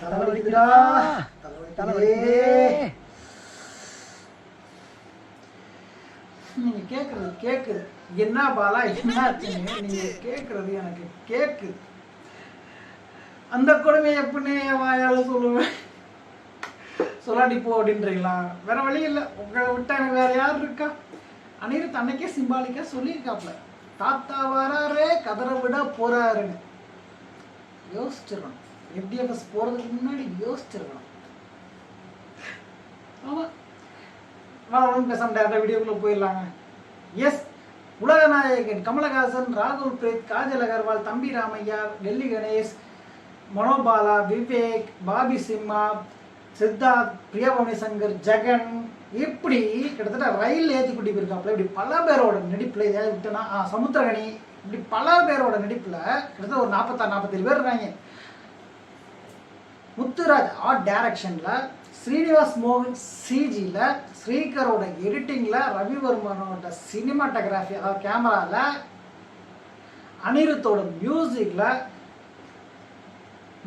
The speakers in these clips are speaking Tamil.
தலைவலிக்குதா? தலைவலிக்குதே. நீங்க கேட்கறது கேக்குது என்ன பாலா என்ன நீங்க கேக்குறது எனக்கு கேக்கு. அந்த கொடுமையை எப்படின்னு என் வாயால சொல்லுவேன். சொல்லாடி போ அப்படின்றீங்களா? வேற வழி இல்லை. உங்களை விட்டா எனக்கு வேற யார் இருக்கா? அனிருத் அன்னைக்கே சிம்பாலிக்கா சொல்லியிருக்காப்ல தாத்தா வராரே கதற விட போறாருன்னு. யோசிச்சிருக்கணும் எஃப்டிஎஃப்எஸ் போறதுக்கு முன்னாடி யோசிச்சிருக்கணும். ஆமா. ஒன்றும் பேசாம டேரக்டாக வீடியோக்குள்ளே போயிடலாங்க. எஸ் உலக நாயகன் கமலஹாசன் ராகுல் பிரீத் காஜல் அகர்வால் தம்பி ராமையா டெல்லி கணேஷ் மனோபாலா விவேக் பாபி சிம்மா சித்தார்த் பிரியபவனி சங்கர் ஜெகன் இப்படி கிட்டத்தட்ட ரயில் ஏற்றி கூட்டி போயிருக்காப்புல இப்படி பல பேரோட நடிப்பில் ஏதாவது விட்டோன்னா ஆ, சமுத்திரகனி இப்படி பல பேரோட நடிப்பில் கிட்டத்தட்ட ஒரு நாற்பத்தாறு நாற்பத்தேழு பேர் இருக்காங்க. முத்துராஜ் ஆர்ட் டைரக்ஷனில் ஸ்ரீனிவாஸ் மோகன் சிஜியில் ஸ்ரீகரோட எடிட்டிங்கில் ரவிவர்மனோட சினிமாட்டோகிராஃபி அதாவது கேமராவில் அனிருத்தோட மியூசிக்கில்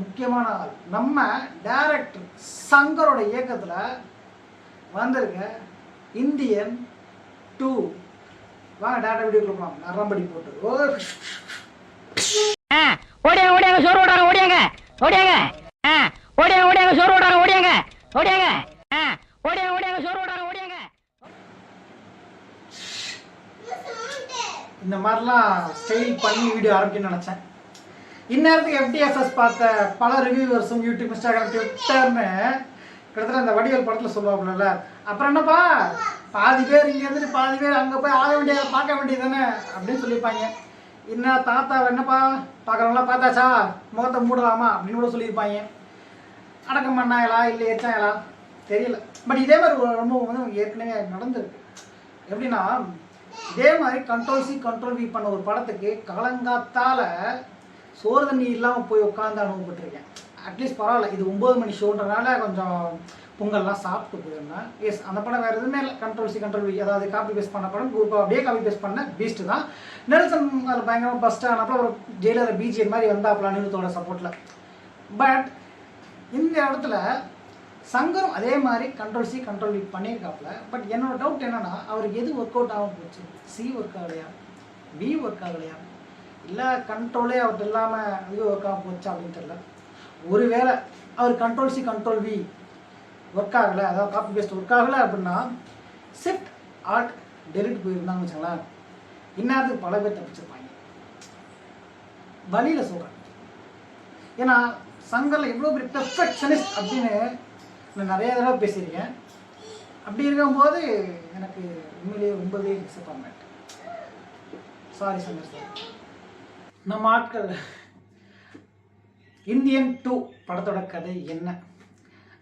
முக்கியமான ஆள். நம்ம டைரக்டர் சங்கரோட இயக்கத்தில் வந்திருக்க இந்தியன் டூ வாங்க டேரக்டர் வீடியோ கொடுக்கலாம் நரம்படி போட்டு. ஓடியாங்க ஓடியாங்க சோறு ஓடாங்க ஓடியாங்க ஓடியாங்க. ஓடியாங்க ஓடியாங்க சோறு ஓடாங்க ஓடியாங்க ஓடியாங்க. ஓடியாங்க ஓடியாங்க சோறு ஓடாங்க ஓடியாங்க. இந்த மாதிரிலாம் ஸ்டைல் பண்ணி வீடியோ ஆரம்பிக்கணும்னு நினச்சேன். இந்நேரத்துக்கு எஃப்டிஎஃப்எஸ் பார்த்த பல ரிவ்யூவர்ஸும் யூடியூப் இன்ஸ்டாகிராம் ட்விட்டர்னு கிட்டத்தட்ட அந்த வடிவேல் படத்தில் சொல்லுவாங்கல்ல அப்புறம் என்னப்பா? பாதி பேர் இங்கே இருந்துட்டு பாதி பேர் அங்கே போய் ஆக வேண்டியதை பார்க்க வேண்டியது தானே அப்படின்னு சொல்லியிருப்பாங்க. என்ன தாத்தா என்னப்பா? பார்க்குறவங்களாம் பார்த்தாச்சா? முகத்தை மூடலாமா? அப்படின்னு கூட சொல்லியிருப்பாங்க. அடக்கம் பண்ணாங்களா இல்லை எச்சாங்களா தெரியல. பட் இதே மாதிரி ஒரு அனுபவம் வந்து ஏற்கனவே நடந்திருக்கு. எப்படின்னா இதே மாதிரி கண்ட்ரோல் சி கண்ட்ரோல் வி பண்ண ஒரு படத்துக்கு காலங்காத்தால சோறு தண்ணி இல்லாமல் போய் உட்காந்து அனுபவப்பட்டிருக்கேன். அட்லீஸ்ட் பரவாயில்ல இது ஒம்பது மணி ஷோன்றனால கொஞ்சம் பொங்கல்லாம் சாப்பிட்டு போயிருந்தேன் எஸ் அந்த படம் வேறு எதுவுமே இல்லை. கண்ட்ரோல் சி கண்ட்ரோல் வி அதாவது காப்பி பேஸ்ட் பண்ண படம் குரூப்பாக அப்படியே காப்பி பேஸ்ட் பண்ண பீஸ்ட் தான். நெல்சன் அதில் பயங்கரமாக பஸ்ட் ஆனப்போ ஒரு ஜெயிலர் பிஜிஎம் மாதிரி வந்தாப்புல நிறுத்தோட சப்போர்ட்டில் பட் இந்த இடத்துல சங்கரும் அதே மாதிரி கண்ட்ரோல் சி கண்ட்ரோல் வி பண்ணியிருக்காப்புல. பட் என்னோட டவுட் என்னென்னா அவருக்கு எது ஒர்க் அவுட் ஆகாம போச்சு? சி ஒர்க் ஆகலையா? பி ஒர்க் ஆகலையா? இல்லை கண்ட்ரோலே அவர்கிட்ட இல்லாமல் இது ஒர்க் ஆக போச்சு அப்படின்னு தெரியல. ஒருவேளை அவர் control C control V work ஆகலை. அதாவது காப்பி பேஸ்ட் ஒர்க் ஆகலை அப்படின்னா ஷிஃப்ட் ஆர்ட் டெலிட் போயிருந்தாங்கன்னு வச்சுங்களேன் இந்நேரத்துக்கு பல பேர் தப்பிச்சிருப்பாங்க. வழியில் சொல்கிறேன் ஏன்னா சங்கரில் எவ்வளோ பெரிய பெர்ஃபெக்ஷனிஸ்ட் அப்படின்னு நான் நிறைய தடவை பேசியிருக்கேன். அப்படி இருக்கும்போது எனக்கு உண்மையிலேயே ரொம்பவே டிசப்பாயின்மெண்ட் சாரி சங்கர் சார் நம்ம ஆட்கள் இந்தியன் டூ படத்தோட கதை என்ன?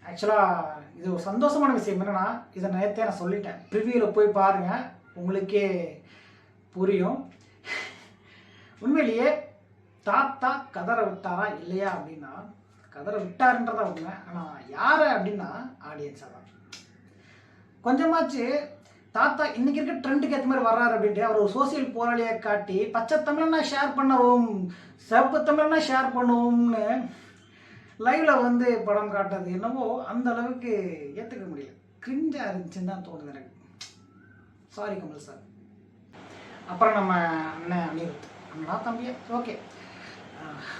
ஆக்சுவலாக இது ஒரு சந்தோஷமான விஷயம் என்னென்னா இதை நேற்றே நான் சொல்லிட்டேன். ப்ரிவியூவில் போய் பாருங்கள் உங்களுக்கே புரியும். உண்மையிலேயே தாத்தா கதரை விட்டாரா இல்லையா அப்படின்னா கதரை விட்டாருன்றதா உண்மை. ஆனால் யார் அப்படின்னா ஆடியன்ஸாக தான். கொஞ்சமாச்சு தாத்தா இன்னைக்கு இருக்க ட்ரெண்டுக்கு ஏற்ற மாதிரி வர்றாரு அப்படின்ட்டு அவர் ஒரு சோசியல் போராளியை காட்டி பச்சை தமிழனா ஷேர் பண்ணவும் சிவப்பு தமிழனா ஷேர் பண்ணுவோம்னு லைவ்ல வந்து படம் காட்டுறது என்னவோ அந்த அளவுக்கு ஏற்றுக்க முடியல. கிரிஞ்சாக இருந்துச்சுன்னு தான் தோணுது எனக்கு. சாரி கமல் சார் அப்புறம் நம்ம அண்ணன் அனிருத். அண்ணா தம்பியா? ஓகே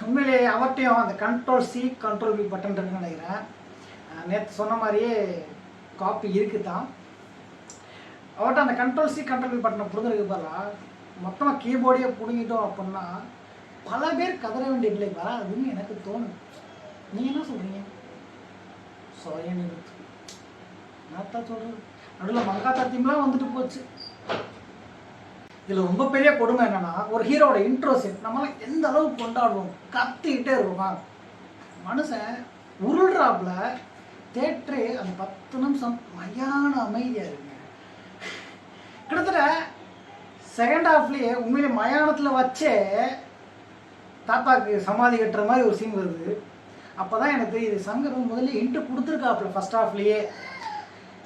உண்மையிலேயே அவர்கிட்டையும் அந்த control C control P button இருக்குன்னு நினைக்கிறேன். நேற்று சொன்ன மாதிரியே காப்பி இருக்குது தான் அவர்கிட்ட அந்த கண்ட்ரோல் சி கண்ட்ரோல் பி பட்டனை புரிஞ்சிருக்கு பதிலாக மொத்தமாக கீபோர்டே பிடுங்கிட்டோம் அப்படின்னா பல பேர் கதற வேண்டிய நிலை வராதுன்னு எனக்கு தோணுது. நீங்கள் என்ன சொல்கிறீங்க சாரி நான் என்னத்தான் சொல்கிறது நடுவில் மங்கா தத்தியம்லாம் வந்துட்டு போச்சு. இதில் ரொம்ப பெரிய கொடுமை என்னன்னா ஒரு ஹீரோட இன்ட்ரோ சீன் நம்மளாம் எந்த அளவுக்கு கொண்டாடுவோம் கத்திக்கிட்டே இருப்போம்? மனுஷன் உருள்றாப்புல தேட்டரே அந்த பத்து நிமிஷம் மயான அமைதியாக இருக்குங்க கிட்டத்தட்ட செகண்ட் ஹாஃப்லேயே உண்மையிலே மயானத்தில் வச்சே தாத்தாக்கு சமாதி கட்டுற மாதிரி ஒரு சீன் வருது. அப்போ தான் எனக்கு தெரியுது சங்கர் முதல்ல இன்ட்டு கொடுத்துருக்காப்புல ஃபர்ஸ்ட் ஹாஃப்லேயே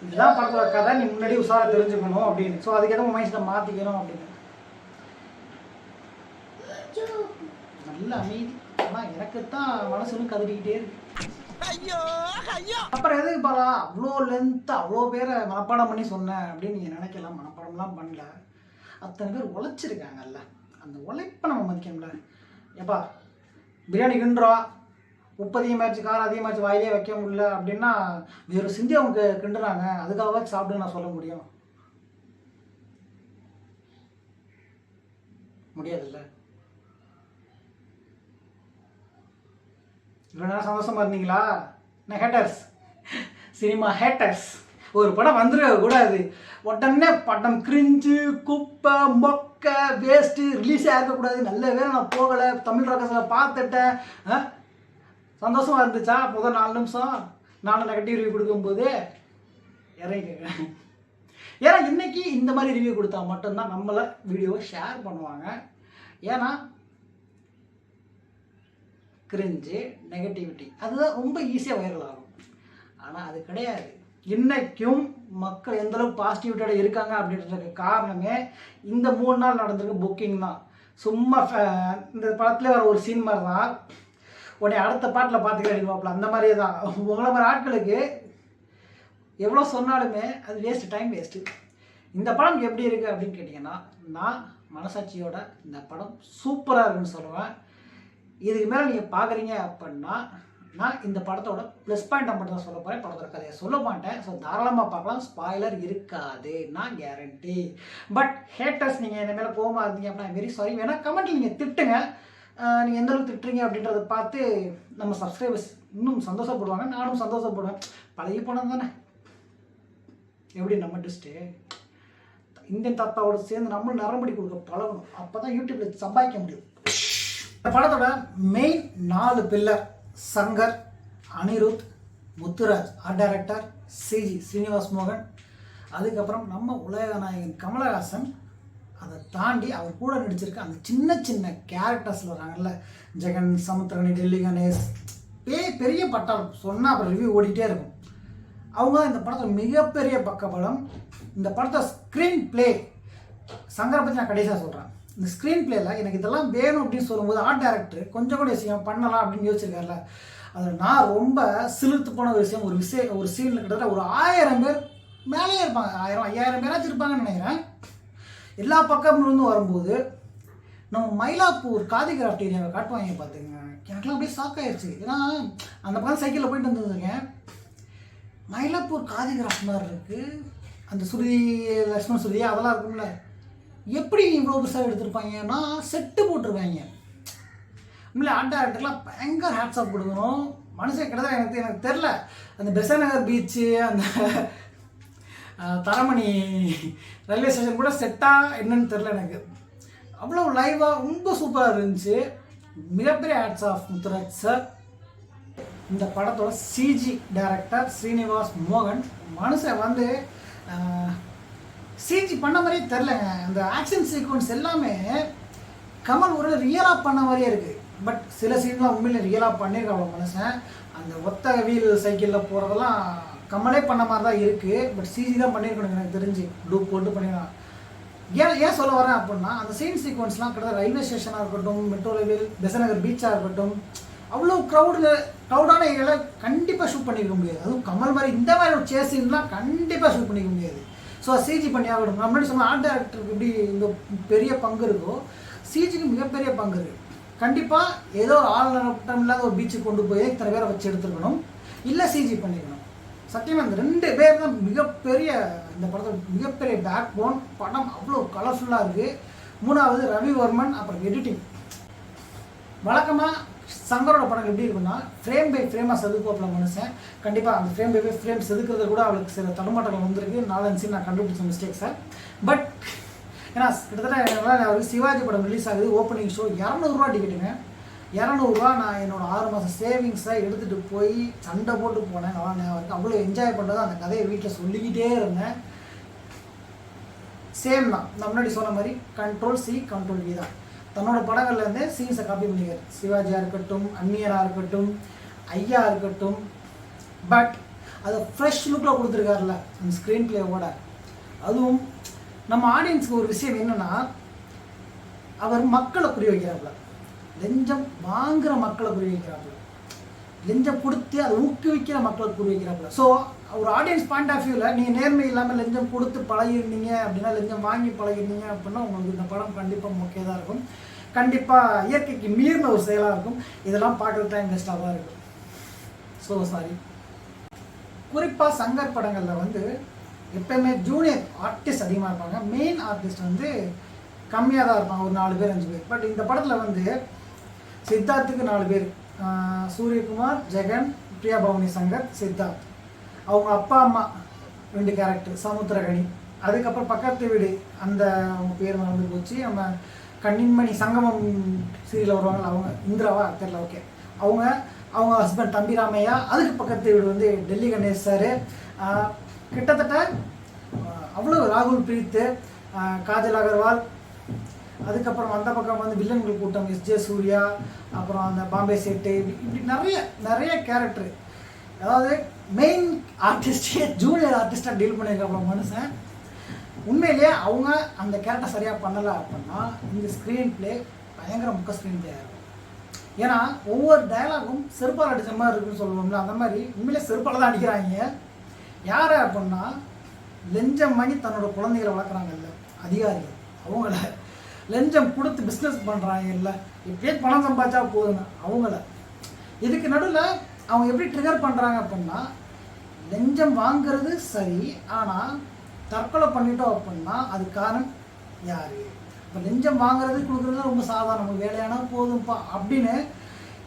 இதுதான் படத்தோட கதை நீ முன்னாடி உஷாரா தெரிஞ்சுக்கணும் அப்படின்னு. ஸோ அதுக்கேற்ற மைண்ட்ஸில் மாற்றிக்கணும் அப்படின்னு. நல்ல அமைதி. ஆனால் எனக்கு தான் மனசுன்னு கதறிக்கிட்டே இருக்கு. அப்புறம் எதுக்கு பாலா? அவ்வளோ லென்த் அவ்வளோ பேரை மனப்பாடம் பண்ணி சொன்னேன் அப்படின்னு நீங்கள் நினைக்கலாம். மனப்பாடம்லாம் பண்ணல. அத்தனை பேர் உழைச்சிருக்காங்கல்ல. அந்த உழைப்பை நம்ம மதிக்கணும்ல. ஏப்பா பிரியாணி கிண்டுறோம். உப்பு அதிகமாச்சு காரம் மேட்ச் வாயிலே வைக்க முடியல அப்படின்னா வேறு சிந்தி அவங்க கிண்டுறாங்க. அதுக்காக சாப்பிட்டு நான் சொல்ல முடியும். முடியாதுல்ல? இவ்வளோ நேரம் சந்தோஷமா இருந்தீங்களா? நான் ஹேட்டர்ஸ் சினிமா ஹேட்டர்ஸ் ஒரு படம் வந்துட கூடாது. உடனே படம் கிரிஞ்சு குப்பை மொக்க வேஸ்ட்டு ரிலீஸே ஆகக்கூடாது நல்ல வேலை நான் போகலை. தமிழ் ரகசில் பார்த்துட்டேன். ஆ? சந்தோஷமா இருந்துச்சா? முதல் நாலு நிமிஷம் நானும் நெகட்டிவ் ரிவ்யூ கொடுக்கும்போது இறங்க ஏன்னா இன்னைக்கு இந்த மாதிரி ரிவ்யூ கொடுத்தா மட்டும்தான் நம்மளை வீடியோவை ஷேர் பண்ணுவாங்க. ஏன்னா கிரிஞ்சு நெகட்டிவிட்டி அதுதான் ரொம்ப ஈஸியாக வைரல் ஆகும். ஆனால் அது கிடையாது. இன்னைக்கும் மக்கள் எந்த அளவுக்கு பாசிட்டிவிட்டியோட இருக்காங்க அப்படின்றதுக்கு காரணமே இந்த மூணு நாள் நடந்திருக்க புக்கிங் தான். சும்மா இந்த படத்தில் வர ஒரு சீன் மாதிரி தான் உடனே அடுத்த பாட்டில் பார்த்துக்கலாம் பார்ப்பல அந்த மாதிரியே தான். உங்களை மாதிரி ஆட்களுக்கு எவ்வளோ சொன்னாலுமே அது வேஸ்ட்டு டைம் வேஸ்ட்டு இந்த படம் எப்படி இருக்குது அப்படின்னு கேட்டிங்கன்னா நான் மனசாட்சியோட இந்த படம் சூப்பராக இருக்குன்னு சொல்லுவேன். இதுக்கு மேலே நீங்கள் பார்க்குறீங்க அப்படின்னா நான் இந்த படத்தோட ப்ளஸ் பாயிண்ட்டை மட்டும் தான் சொல்ல போகிறேன் படத்தோட கதையை சொல்ல மாட்டேன். ஸோ தாராளமாக பார்க்கலாம். ஸ்பாய்லர் இருக்காது. நான் கேரண்டி பட் ஹேட்டர்ஸ் நீங்கள் இந்த மேலே கோவமாக இருந்தீங்க அப்படின்னா வெரி சாரி வேணால் கமெண்ட்டில் நீங்கள் திட்டுங்க. நீங்கள் எந்த அளவுக்கு திட்டுறீங்க அப்படின்றத பார்த்து நம்ம சப்ஸ்கிரைபர்ஸ் இன்னும் சந்தோஷப்படுவாங்க. நானும் சந்தோஷப்படுவேன். பழகி போனது தானே. எப்படி நம்ம டிஸ்ட்டு இந்தியன் தாத்தாவோட சேர்ந்து நம்மளும் நரம்படி கொடுக்க பழகணும். அப்போ தான் யூடியூப்பில் சம்பாதிக்க முடியும். இந்த படத்தோட மெயின் நாலு pillar Shankar Anirudh Muthuraj art director CG Srinivas மோகன். அதுக்கப்புறம் நம்ம உலக நாயகன் கமலஹாசன் அதை தாண்டி அவர் கூட நடிச்சிருக்க அந்த சின்ன சின்ன கேரக்டர்ஸில் வராங்கல்ல ஜெகன் சமுத்திரனி டெல்லி கணேஷ் பெரிய பெரிய பட்டம் சொன்னால் அப்புறம் ரிவ்யூ ஓடிட்டே இருக்கும். அவங்க இந்த படத்தில் மிகப்பெரிய பக்கபலம் இந்த படத்தை ஸ்க்ரீன் ப்ளே சங்கரை பற்றி நான் கடைசியாக சொல்கிறேன் இந்த ஸ்க்ரீன் பிளேயில் எனக்கு இதெல்லாம் வேணும் அப்படின்னு சொல்லும்போது ஆர்ட் டைரக்டர் கொஞ்சம் கூட விஷயம் பண்ணலாம் அப்படின்னு யோசிச்சிருக்காருல அதில் நான் ரொம்ப சிலிர்த்து போன ஒரு விஷயம் ஒரு விஷயம் ஒரு சீனில் கிட்டத்தட்ட ஒரு ஆயிரம் பேர் மேலேயே இருப்பாங்க. ஆயிரம் ஐயாயிரம் பேராச்சும் இருப்பாங்கன்னு நினைக்கிறேன். எல்லா பக்கமும் வரும்போது நம்ம மயிலாப்பூர் காதி கிராஃப்ட் ஏரியாவை காட்டுவாங்க பார்த்துங்க எனக்குலாம் அப்படியே ஷாக் ஆயிடுச்சு ஏன்னா அந்த பக்கம் சைக்கிளில் போயிட்டு வந்துருக்கேன் மயிலாப்பூர் காதி கிராஃப்ட் மாதிரி இருக்குது அந்த சுருதி லக்ஷ்மண் சுருதி அதெல்லாம் இருக்கும்ல. எப்படி இவ்வளோ பெருசாக எடுத்திருப்பாங்கன்னா செட்டு போட்டிருப்பாங்க இல்லை ஆட்ட ஆட்டெல்லாம் பயங்கர ஹேட்ஸ் ஆஃப் கொடுக்கணும். மனுஷன் கிட்டத்தட்ட எனக்கு எனக்கு தெரில அந்த பெசநகர் பீச்சு அந்த தரமணி ரயில்வே ஸ்டேஷன் கூட செட்டாக என்னன்னு தெரில எனக்கு. அவ்வளோ லைவாக ரொம்ப சூப்பராக இருந்துச்சு. மிகப்பெரிய ஆட்ஸ் ஆஃப் முத்துராஜ் சார் இந்த படத்தோட சிஜி டைரக்டர் ஸ்ரீனிவாஸ் மோகன் மனுஷன் வந்து சிஜி பண்ண மாதிரியே தெரிலங்க அந்த ஆக்ஷன் சீக்வன்ஸ் எல்லாமே கமல் ஒரு ரியலாக பண்ண மாதிரியே இருக்குது பட் சில சீன்லாம் உண்மையில ரியலாக பண்ணியிருக்காங்க மனுஷன். அந்த ஒத்த வீல் சைக்கிளில் போகிறதெல்லாம் கமலே பண்ண மாதிரி தான் இருக்குது பட் சிஜி தான் பண்ணியிருக்கணும் எனக்கு தெரிஞ்சு. டூப் போட்டு பண்ணிடலாம். ஏன் ஏன் சொல்ல வரேன் அப்படின்னா அந்த சீன் சீக்வன்ஸ்லாம் கிட்டத்தட்ட ரயில்வே ஸ்டேஷனாக இருக்கட்டும் மெட்ரோ ரயில் பெசநகர் பீச்சாக இருக்கட்டும் அவ்வளோ க்ரௌடில் க்ரௌடான ஏரியாவில் கண்டிப்பாக ஷூட் பண்ணிக்க முடியாது. அதுவும் கமல் மாதிரி இந்த மாதிரி ஒரு சேசின்லாம் கண்டிப்பாக ஷூட் பண்ணிக்க முடியாது. ஸோ சிஜி பண்ணி ஆகணும் நம்ம முன்னாடி சொன்ன ஆர்ட் டேரக்டருக்கு எப்படி இந்த பெரிய பங்கு இருக்கோ சிஜிக்கு மிகப்பெரிய பங்கு இருக்குது கண்டிப்பாக ஏதோ ஒரு ஆள் இல்லாத ஒரு பீச்சுக்கு கொண்டு போய் இத்தனை பேரை வச்சு எடுத்துருக்கணும். இல்லை சிஜி பண்ணிக்கணும். சத்தியமாக இந்த ரெண்டு பேர் தான் மிகப்பெரிய இந்த படத்தோட மிகப்பெரிய பேக் போன் படம் அவ்வளோ கலர்ஃபுல்லாக இருக்குது மூணாவது ரவிவர்மன் அப்புறம் எடிட்டிங் வழக்கமாக சங்கரோட படம் எப்படி இருக்குன்னா ஃப்ரேம் பை ஃப்ரேமாக செதுக்குவாப்பில் மனுஷன். கண்டிப்பாக அந்த ஃப்ரேம் பை ஃப்ரேம் செதுக்கிறது கூட அவளுக்கு சில தடுமாட்டங்கள் வந்திருக்கு. நாலஞ்சு நான் கண்டுபிடிச்ச மிஸ்டேக்ஸை பட் ஏன்னா கிட்டத்தட்ட அவருக்கு சிவாஜி படம் ரிலீஸ் ஆகுது ஓப்பனிங் ஷோ இரநூறுவா டிக்கெட்டுங்க இரநூறுவா நான் என்னோடய ஆறு மாதம் சேவிங்ஸை எடுத்துகிட்டு போய் சண்டை போட்டு போனேன். நான் நான் வந்து அவ்வளோ என்ஜாய் பண்ணுறது அந்த கதையை வீட்டில் சொல்லிக்கிட்டே இருந்தேன். சேம் தான். நான் முன்னாடி சொன்ன மாதிரி கண்ட்ரோல் சி கண்ட்ரோல் வி தான். தன்னோட படங்கள்லேருந்து சீன்ஸை காப்பி பண்ணிக்கார் சிவாஜியாக இருக்கட்டும் அந்நியராக இருக்கட்டும் ஐயா இருக்கட்டும். பட் அதை ஃப்ரெஷ் லுக்கில் கொடுத்துருக்காருல அந்த ஸ்க்ரீன் பிளேவோட அதுவும் நம்ம ஆடியன்ஸுக்கு ஒரு விஷயம் என்னென்னா அவர் மக்களை புரிய வைக்கிறாப்புல லெஞ்சம் வாங்குற மக்களை புரிய வைக்கிறாப்புல. லெஞ்சம் கொடுத்து அதை ஊக்குவிக்கிற மக்களை புரிய வைக்கிறாப்புல. ஸோ ஒரு ஆடியன்ஸ் பாயிண்ட் ஆஃப் வியூவில் நீங்கள் நேர்மை இல்லாமல் லெஞ்சம் கொடுத்து பழகிருந்தீங்க அப்படின்னா லெஞ்சம் வாங்கி பழகிருந்தீங்க அப்படின்னா உங்களுக்கு இந்த படம் கண்டிப்பாக முக்கியதாக தான் இருக்கும். கண்டிப்பாக இயற்கைக்கு மீறின ஒரு செயலாக இருக்கும். இதெல்லாம் பார்க்குறது டைம் தான் இருக்கும். ஸோ சாரி குறிப்பாக சங்கர் படங்களில் வந்து எப்பயுமே ஜூனியர் ஆர்டிஸ்ட் அதிகமாக இருப்பாங்க. மெயின் ஆர்டிஸ்ட் வந்து கம்மியாக தான் இருப்பாங்க. ஒரு நாலு பேர் அஞ்சு பேர். பட் இந்த படத்தில் வந்து சித்தார்த்துக்கு நாலு பேர். சூரியகுமார் ஜெகன் பிரியா பவனி சங்கர் சித்தார்த். அவங்க அப்பா அம்மா ரெண்டு கேரக்டர் சமுத்திரகனி. அதுக்கப்புறம் பக்கத்து வீடு அந்த அவங்க பேர் மறந்து போச்சு. நம்ம கண்ணின்மணி சங்கமம் சீரியல் வருவாங்கல்ல அவங்க இந்திராவா தெரியல ஓகே அவங்க அவங்க ஹஸ்பண்ட் தம்பி ராமையா அதுக்கு பக்கத்து வீடு வந்து டெல்லி கணேஷ் சார் கிட்டத்தட்ட அவ்வளோ ராகுல் பிரீத்து காஜல் அகர்வால் அதுக்கப்புறம் அந்த பக்கம் வந்து வில்லன்கள் கூட்டம் எஸ். ஜே. சூர்யா அப்புறம் அந்த பாம்பே செட்டு இப்படி நிறைய நிறைய கேரக்டரு அதாவது மெயின் ஆர்டிஸ்டே ஜூனியர் ஆர்டிஸ்டாக டீல் பண்ணியிருக்காப்புல மனுஷன். உண்மையிலேயே அவங்க அந்த கேரக்டர் சரியாக பண்ணலை அப்படின்னா இந்த ஸ்க்ரீன் பிளே பயங்கர முக்க ஸ்க்ரீன் பிளே ஆகும் ஏன்னா ஒவ்வொரு டயலாகும் செருப்பால் அடிச்ச மாதிரி இருக்குன்னு சொல்லுவோம்ல அந்த மாதிரி உண்மையிலே செருப்பால் தான் அடிக்கிறாங்க. யார் அப்படின்னா லெஞ்சம் மணி தன்னோட குழந்தைகளை வளர்க்குறாங்கல்ல அதிகாரிகள். அவங்கள லெஞ்சம் கொடுத்து பிஸ்னஸ் பண்ணுறாங்க இல்லை. எப்படியே பணம் சம்பாதிச்சா போதுங்க அவங்கள. இதுக்கு நடுவில் அவங்க எப்படி ட்ரிகர் பண்ணுறாங்க அப்படின்னா லெஞ்சம் வாங்கிறது சரி ஆனால் தற்கொலை பண்ணிட்டோம் அப்படின்னா அது காரணம் யார்? இப்போ லெஞ்சம் வாங்குறது கொடுக்குறது ரொம்ப சாதாரண நம்ம வேலையானா போதும்ப்பா அப்படின்னு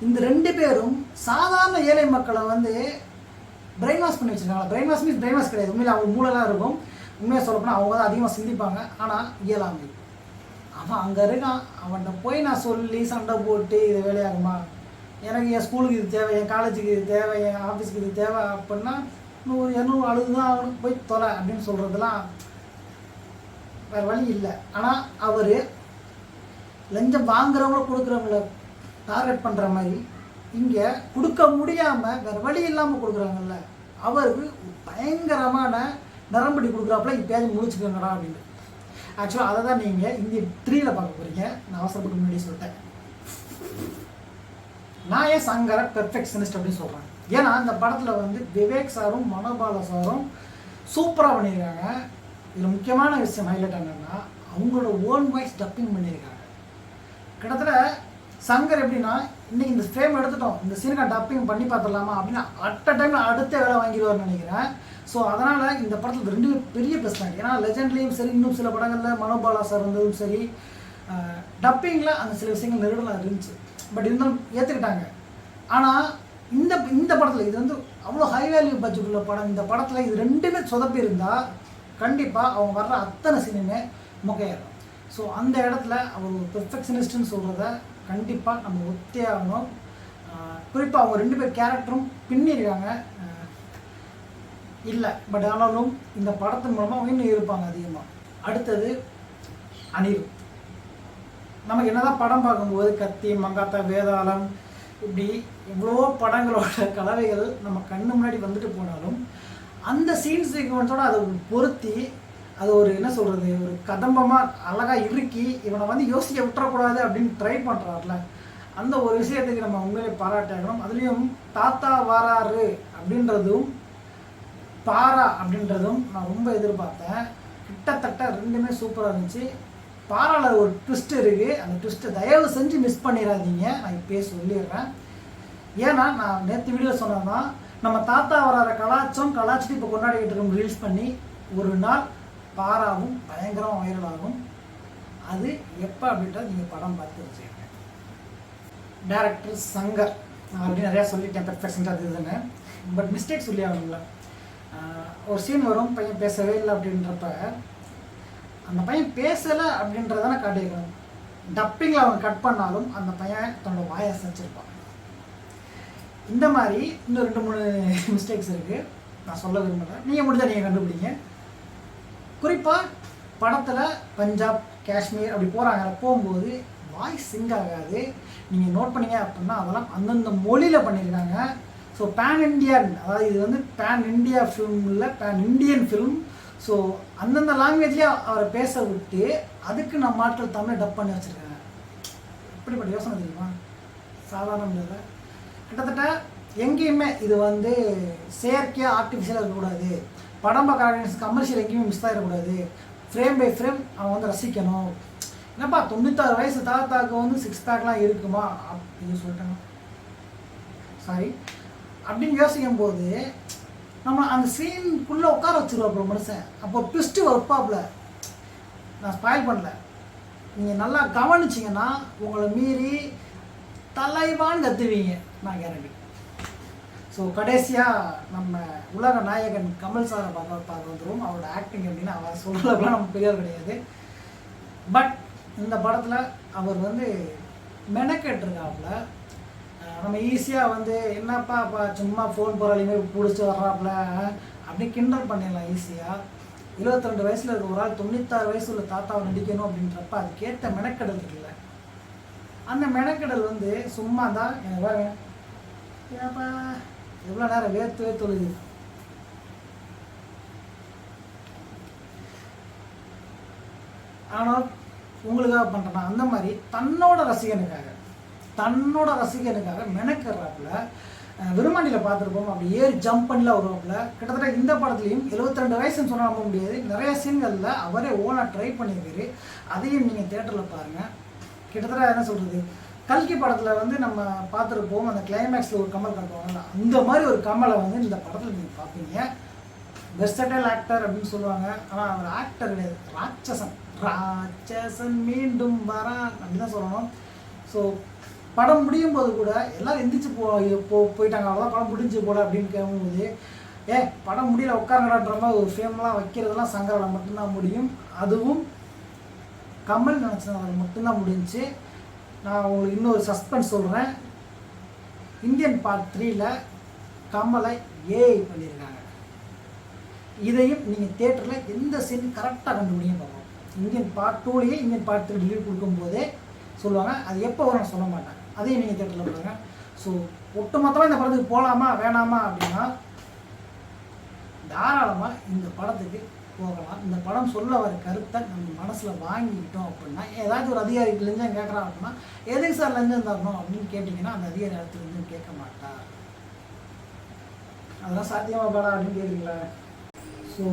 இந்த ரெண்டு பேரும் சாதாரண ஏழை மக்களை வந்து பிரெயின் வாஷ் பண்ணி வச்சிருக்காங்க. Brain wash means brain wash கிடையாது. உண்மையில் அவங்க மூளைலாம் இருக்கும். உண்மையாக சொல்லப்போனால் அவங்க தான் அதிகமாக சிந்திப்பாங்க. ஆனால் இயலாமை. அவன் அங்கே இருக்கான். அவன்கிட்ட போய் நான் சொல்லி சண்டை போட்டு இது வேலையாகுமா? எனக்கு என் ஸ்கூலுக்கு இது தேவை என் காலேஜுக்கு இது தேவை என் ஆஃபீஸ்க்கு இது தேவை அப்படின்னா நூறு இரநூறு அழுது தான் ஆகணும். போய் தொலை அப்படின்னு சொல்கிறதெல்லாம் வேறு வழி இல்லை. ஆனால் அவர் லஞ்சம் வாங்குறவங்கள கொடுக்குறவங்கள டார்கெட் பண்ணுற மாதிரி இங்கே கொடுக்க முடியாமல் வேறு வழி இல்லாமல் கொடுக்குறாங்கல்ல. அவருக்கு பயங்கரமான நரம்படி கொடுக்குறாப்புல இப்போயாவது முடிச்சுக்கோங்கடா அப்படின்னு. ஆக்சுவலாக அதை தான் நீங்கள் இந்திய த்ரீயில் பார்க்க போகிறீங்க நான் அவசரப்பட்டு முன்னாடி சொல்லிட்டேன். நான் ஏன் சங்கரை பெர்ஃபெக்ஷனிஸ்ட் அப்படின்னு சொல்கிறேன் ஏன்னா அந்த படத்தில் வந்து விவேக் சாரும் மனோபால சாரும் சூப்பராக பண்ணியிருக்காங்க. இதில் முக்கியமான விஷயம் ஹைலைட் என்னென்னா அவங்களோட ஓன் வாய்ஸ் டப்பிங் பண்ணியிருக்காங்க. கிட்டத்தட்ட சங்கர் எப்படின்னா இன்னைக்கு இந்த ஃப்ரேம் எடுத்துட்டோம். இந்த சீனுக்கு டப்பிங் பண்ணி பார்த்துடலாமா அப்படின்னு அட் அ டைம் அடுத்த வேலை வாங்கிடுவார்னு நினைக்கிறேன். ஸோ அதனால் இந்த படத்தில் ரெண்டு பெரிய ப்ளஸ் பாயிண்ட் ஏன்னா லெஜண்ட்லேயும் சரி இன்னும் சில படங்களில் மனோபாலா சார் இருந்ததும் சரி டப்பிங்கில் அந்த சில விஷயங்கள் நெருடலாக இருந்துச்சு. பட் இருந்தாலும் ஏற்றுக்கிட்டாங்க ஆனால் இந்த இந்த படத்தில் இது வந்து அவ்வளோ ஹை வேல்யூ பட்ஜெட் உள்ள படம். இந்த படத்தில் இது ரெண்டுமே சொதப்பி இருந்தால் கண்டிப்பாக அவங்க வர்ற அத்தனை சினிமே மொக்கையாயிரும். ஸோ அந்த இடத்துல அவர் ஒரு பெர்ஃபெக்ஷனிஸ்ட்னு சொல்கிறத கண்டிப்பாக நம்ம ஒத்தே ஆகணும் குறிப்பாக அவங்க ரெண்டு பேர் கேரக்டரும் பின்னிருக்காங்க. இல்லை பட் ஆனாலும் இந்த படத்தின் மூலமாக இன்னும் இருப்பாங்க அதிகமாக அடுத்தது அனிருத் நமக்கு என்னதான் படம் பார்க்கும்போது கத்தி மங்காத்தா வேதாளம் இப்படி எவ்வளோ படங்களோட கலவைகள் நம்ம கண்ணு முன்னாடி வந்துட்டு போனாலும் அந்த சீன் சீக்வன்ஸோட அதை பொருத்தி அது ஒரு என்ன சொல்கிறது ஒரு கதம்பமாக அழகாக இறுக்கி இவனை வந்து யோசிக்க விட்டுறக்கூடாது அப்படின்னு ட்ரை பண்ணுறாருல அந்த ஒரு விஷயத்துக்கு நம்ம உண்மையிலே பாராட்டணும். அதுலேயும் தாத்தா வாராரு அப்படின்றதும் பாரா அப்படின்றதும் நான் ரொம்ப எதிர்பார்த்தேன். கிட்டத்தட்ட ரெண்டுமே சூப்பராக இருந்துச்சு. பாராவில் ஒரு ட்விஸ்ட் இருக்குது அந்த ட்விஸ்ட்டை தயவு செஞ்சு மிஸ் பண்ணிடாதீங்க நான் இப்போயே சொல்லிடுறேன். ஏன்னா நான் நேற்று வீடியோ சொன்னேன்னா நம்ம தாத்தா வராத கலாச்சம் கலாச்சாரம் இப்போ கொண்டாடிக்கிட்டு இருக்கோம் ரீல்ஸ் பண்ணி ஒரு நாள் பாராவும் பயங்கரமாக வைரல் ஆகும். அது எப்போ அப்படின்றது நீங்கள் படம் பார்த்து வச்சுக்கோங்க டேரக்டர் சங்கர் நான் ஆல்ரெடி நிறையா சொல்லிட்டேன் பெர்ஃபெக்ஷன் அது இதுன்னு. பட் மிஸ்டேக் சொல்லி ஆகணுங்களா ஒரு சீன் வரும் பையன் பேசவே இல்லை அப்படின்றப்ப அந்த பையன் பேசலை அப்படின்றதான காட்டியிருக்கணும் டப்பிங்கில் அவன் கட் பண்ணாலும் அந்த பையன் தன்னோட வாயை அசைச்சிருப்பான். இந்த மாதிரி இன்னும் ரெண்டு மூணு மிஸ்டேக்ஸ் இருக்குது நான் சொல்ல விரும்பலை. நீங்கள் முடிஞ்சால் நீங்கள் கண்டுபிடிங்க. குறிப்பாக படத்தில் பஞ்சாப் காஷ்மீர் அப்படி போகிறாங்க போகும்போது வாய்ஸ் சிங்க் ஆகாது. நீங்கள் நோட் பண்ணீங்க அப்படின்னா அதெல்லாம் அந்தந்த மொழியில் பண்ணியிருக்காங்க. ஸோ பேன் இண்டியன் அதாவது இது வந்து பேன் இந்தியா ஃபிலிம் இல்லை பேன் இண்டியன் ஃபிலிம் ஸோ அந்தந்த லாங்குவேஜ்லேயே அவரை பேச விட்டு அதுக்கு நான் ஆட்கள் தமிழை டப் பண்ணி வச்சுருக்கேன். இப்படிப்பட்ட யோசனை தெரியுமா? சாதாரண இல்லை கிட்டத்தட்ட எங்கேயுமே இது வந்து செயற்கையாக ஆர்டிஃபிஷியலாக இருக்கக்கூடாது. படம் பார்க்குற கமர்ஷியல் எங்கேயுமே மிஸ் ஆகிடக்கூடாது ஃப்ரேம் பை ஃப்ரேம் அவன் வந்து ரசிக்கணும். என்னப்பா தொண்ணூத்தாறு வயசு தாத்தாக்கு வந்து சிக்ஸ் பேக்லாம் இருக்குமா? அப்படின்னு சொல்லிட்டாங்க. சாரி அப்படின்னு யோசிக்கும் போது நம்ம அந்த சீனுக்குள்ளே உட்கார வச்சிருவாப்புல மனுஷன். அப்போ ட்விஸ்ட்டு வைப்பாப்புல. நான் ஸ்பாயில் பண்ணல. நீங்கள் நல்லா கவனிச்சிங்கன்னா உங்களை மீறி தலைவான்னு கத்துவீங்க. நான் கேரண்டி ஸோ கடைசியாக நம்ம உலக நாயகன் கமல் சாரை பார்க்க பார்க்க வந்துடும் அவரோட ஆக்டிங் அப்படின்னு அவர் சொல்கிறதுலாம் நம்ம பெரியவர் கிடையாது. பட் இந்த படத்தில் அவர் வந்து மெனக்கெட்டுருக்காப்புல. நம்ம ஈஸியாக வந்து என்னப்பா இப்போ சும்மா ஃபோன் போகிறாலையுமே பிடிச்சி வர்றாப்புல? அப்படி கிண்டல் பண்ணிடலாம் ஈஸியாக இருபத்தி ரெண்டு வயசில் இருக்க ஒரு ஆள் தொண்ணூத்தாறு வயசு உள்ள தாத்தாவை நடிக்கணும் அப்படின்றப்ப அதுக்கேற்ற மெனக்கடல் இருக்குல்ல. அந்த மெனக்கெடல் வந்து சும்மா தான் எனக்கு பாருங்க ஏப்பா எவ்வளோ நேரம் வேர்த்து வேர்த்து ஒழுகுது? ஆனால் உங்களுக்காக பண்ணுறேன்னா அந்த மாதிரி தன்னோட ரசிகனுக்காக. தன்னோட ரசிகனுக்காக மெனக்கிறாப்புல விருமாண்டியில் பார்த்துருப்போம். அப்படி ஏறி ஜம்ப் பண்ணலாம் வருவாப்புல. கிட்டத்தட்ட இந்த படத்துலையும் 72 ரெண்டு வயசுன்னு சொன்னால் நம்ப முடியாது. நிறைய சீன்களில் அவரே ஓனாக ட்ரை பண்ணியிருக்காரு. அதையும் நீங்கள் தேட்டரில் பாருங்கள் கிட்டத்தட்ட என்ன சொல்கிறது கல்கி படத்தில் வந்து நம்ம பார்த்துருப்போம். அந்த கிளைமேக்ஸில் ஒரு கமல் காட்டுவாங்கல்ல அந்த மாதிரி ஒரு கமலை வந்து இந்த படத்தில் நீங்கள் பார்ப்பீங்க. பெஸ்டல் ஆக்டர் அப்படின்னு சொல்லுவாங்க. ஆனால் அவர் ஆக்டர் கிடையாது. ராட்சசன். ராட்சசன் மீண்டும் வரான். அப்படின்னு தான் சொல்லணும். ஸோ படம் முடியும் போது கூட எல்லாரும் எந்திரிச்சு போ போ போயிட்டாங்க. அவ்வளோதான் படம் முடிஞ்சு போல அப்படின்னு கேட்கும்போது ஏ படம் முடியல உட்காரங்கடான்ற மாதிரி ஒரு ஃபேம்லாம் வைக்கிறதெல்லாம் சங்கரால மட்டும்தான் முடியும். அதுவும் கமல் நினச்சதுனால மட்டும்தான் முடிஞ்சு. நான் உங்களுக்கு இன்னொரு சஸ்பென்ஸ் சொல்கிறேன் இந்தியன் பார்ட் த்ரீல கமலை ஏஐ பண்ணியிருக்காங்க. இதையும் நீங்கள் தேட்டரில் எந்த சீன் கரெக்டாக கண்டுபிடிங்க பார்ப்போம். இந்தியன் பார்ட் டூலேயே இந்தியன் பார்ட் த்ரீ ரிலீவ் கொடுக்கும்போதே சொல்லுவாங்க. அது எப்போ வரும் சொல்ல மாட்டாங்க அதையும் நீங்கள் தேட்டரில் பாருங்க. ஸோ ஒட்டுமொத்தமாக இந்த படத்துக்கு போகலாமா வேணாமா அப்படின்னா தாராளமாக இந்த படத்துக்கு போகலாம். இந்த படம் சொல்ல வர கருத்தை நம்ம மனசில் வாங்கிக்கிட்டோம் அப்படின்னா ஏதாச்சும் ஒரு அதிகாரிக்கு லஞ்சம் கேட்குறான் அப்படின்னா எதுக்கு சார் லஞ்சம் தரணும்? அப்படின்னு கேட்டிங்கன்னா அந்த அதிகாரி அடுத்து லஞ்சம் கேட்க மாட்டார். அதெல்லாம் சாத்தியமாக படம் அப்படின்னு கேட்குறீங்களா ஸோ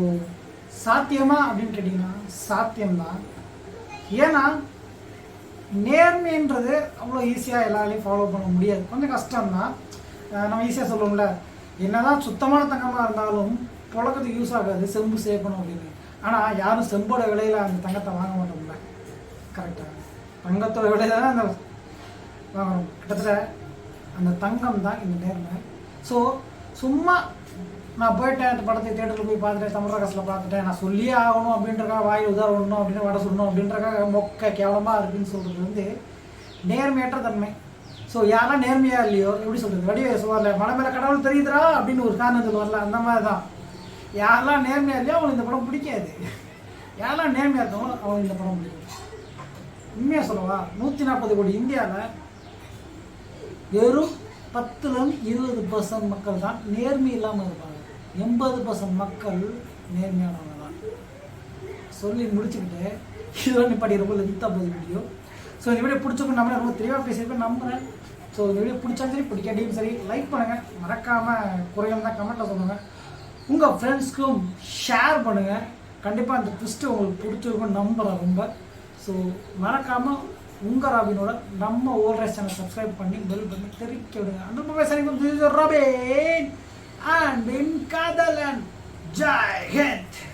சாத்தியமா அப்படின்னு கேட்டிங்கன்னா சாத்தியம்தான். ஏன்னா நேர்மைன்றது அவ்வளோ ஈஸியாக எல்லாரையும் ஃபாலோ பண்ண முடியாது. கொஞ்சம் கஷ்டம்தான். நம்ம ஈஸியாக சொல்லுவோம்ல. என்னதான் சுத்தமான தங்கமாக இருந்தாலும் புழக்கத்துக்கு யூஸ் ஆகாது. செம்பு சேர்க்கணும் அப்படின்னு. ஆனால் யாரும் செம்போட விலையில் அந்த தங்கத்தை வாங்க மாட்டோம்ல. கரெக்டாக தங்கத்தோட விலையில தான் அந்த வாங்கணும். கிட்டத்தட்ட அந்த தங்கம் தான் இந்த நேர்மை. ஸோ சும்மா நான் போயிட்டேன் அந்த படத்தை தேட்டரில் போய் பார்த்துட்டேன் தமிழரகசில் பார்த்துட்டேன். நான் சொல்லியே ஆகணும் அப்படின்றக்காக வாயில் உதார விடணும் அப்படின்னு வட சொல்லணும் அப்படின்றக்காக மொக்க கேவலமாக இருக்குன்னு சொல்கிறது வந்து நேர்மையற்ற தன்மை. ஸோ யாரெல்லாம் நேர்மையாக இல்லையோ எப்படி சொல்கிறது வடிவே சொல்லுவார்ல மலை மேலே கடவுள் தெரியுதுரா அப்படின்னு ஒரு காரணத்தில் வரல அந்த மாதிரி தான் யாரெல்லாம் நேர்மையாக இல்லையோ அவங்களுக்கு இந்த படம் பிடிக்காது. யாரெல்லாம் நேர்மையாக இருக்காங்களோ அவங்களுக்கு இந்த படம் பிடிக்கும். உண்மையாக சொல்லவா நூற்றி நாற்பது கோடி இந்தியாவில் வெறும் பத்துலேருந்து இருபது பர்சன்ட் மக்கள் தான் நேர்மை இல்லாமல் இருப்பாங்க. எண்பது பர்சன்ட் மக்கள் நேர்மையானவங்க தான் சொல்லி முடிச்சுக்கிட்டு இதெல்லாம் நிப்பாடி ரொம்ப லென்த்தாக போகுது வீடியோ ஸோ இந்த வீடியோ பிடிச்சிருக்கும் நம்மளே ரொம்ப தெளிவாக பேசியிருக்கேன் நம்புகிறேன் ஸோ இந்த வீடியோ பிடிச்சாலும் சரி பிடிக்காட்டியும் சரி லைக் பண்ணுங்கள் மறக்காமல் குறையும் தான் கமெண்ட்டில் சொல்லுங்கள் உங்கள் ஃப்ரெண்ட்ஸ்க்கும் ஷேர் பண்ணுங்கள் கண்டிப்பாக அந்த ட்விஸ்ட்டு உங்களுக்கு பிடிச்சிருக்கும் நம்புகிறேன் ரொம்ப. ஸோ மறக்காமல் உங்கள் ராபினோட நம்ம ஓல்ரேஸ் சேனல் சப்ஸ்கிரைப் பண்ணி பெல் பண்ணி தெரிவிக்க விடுங்க. அந்த பேசுகிறீங்க Robin. and in Kadalan, Jai Hind!